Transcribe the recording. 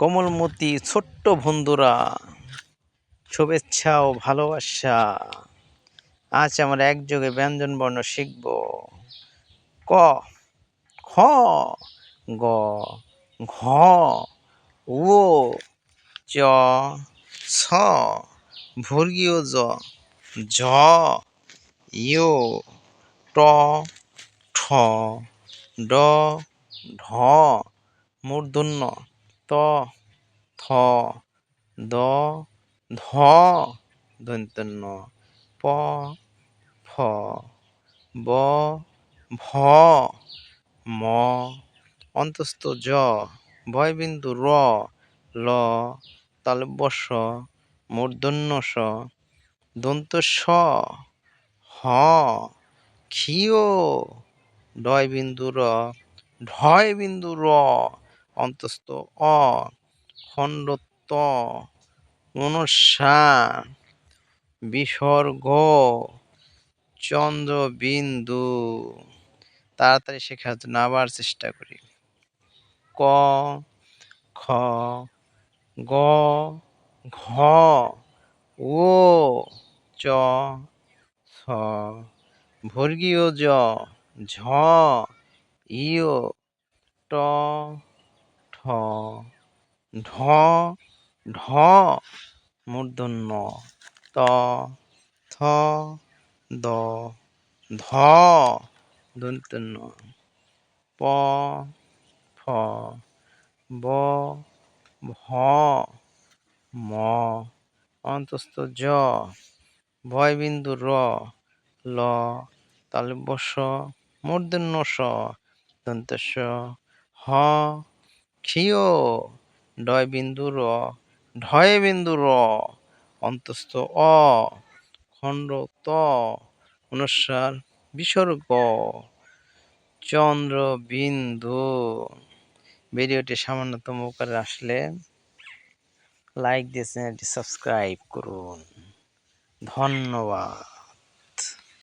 কোমলমতি ছোট্ট বন্ধুরা, শুভেচ্ছা ও ভালোবাসা। আজ আমরা একযোগে ব্যঞ্জন বর্ণ শিখব। ক, খ, গ, ঘ ও চ ছ ভর্গীয় জ, ঝ ইয় ট, ঠ, ড, ঢ, মূর্ধন্য। ত, থ, দ, ধ দন্তন্য প, ফ, ব, ভ, ম, অন্তস্থ জ, ভয়বিন্দু র, ল তালব্যস্য মূর্ধন্য স দন্ত স হ, ক্ষীয় ডয় বিন্দু র ঢয় বিন্দু র অন্তস্থ অ খণ্ড ত অনুসার বিসর্গ, চন্দ্রবিন্দু। তাড়াতাড়ি শেখার জন্য আবার চেষ্টা করি। ক, খ, গ, ঘ, ও, চ ছ ভর্গীয় জ, ঝ ইয় ট ঢ ঢ মূর্ধন্য, ত, থ, দ, ধ দন্তন্য প ফ ব, ভ, ম, অন্তস্থ জ, ভয়বিন্দু র, ল তালব্যস্য মূর্ধন্য স দন্তস্য হ ক্ষীয় ডয় বিন্দু র, ঢয় বিন্দু র, অন্তস্থ অ, খণ্ড ত, অনুসার বিসর্গ। চন্দ্র বিন্দু। ভিডিওটি সামান্যতম উপকারে আসলে লাইক দিয়ে চ্যানেলটি সাবস্ক্রাইব করুন। ধন্যবাদ।